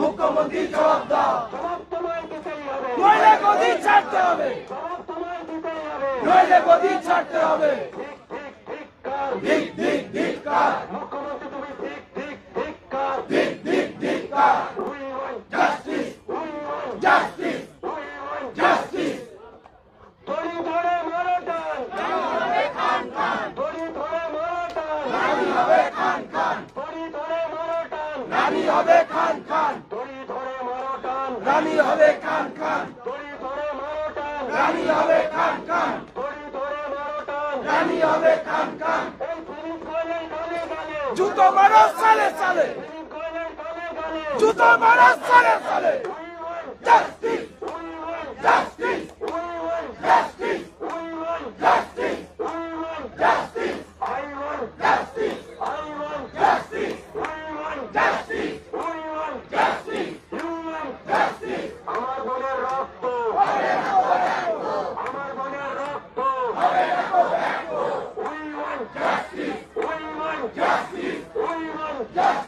মুখ্যমন্ত্রী জবাব দাও নইলে গদি ছাড়তে হবে নইলে গদি ছাড়তে হবে ঠিক ঠিক ঠিক ঠিক ঠিক ঠিক তুমি ঠিক ঠিক ঠিক জাস্টিস উই ওয়ান জাস্টিস দড়ি ধরে মারো টান দড়ি ধরে মারো টান রানী হবে খান খান। দড়ি ধরে মারো টান। রানী হবে খান খান। দড়ি ধরে মারো টান। রানী হবে খান খান। দড়ি ধরে মারো টান। রানী হবে খান খান। দড়ি ধরে মারো টান। রানী হবে খান খান। এই ফিরিজ কয়লের গালে গালে জুতো মারো সালে সালে। ফিরিজ কয়লের গালে গালে জুতো মারো সালে সালে। জাস্টিস। জাস্টিস। justice.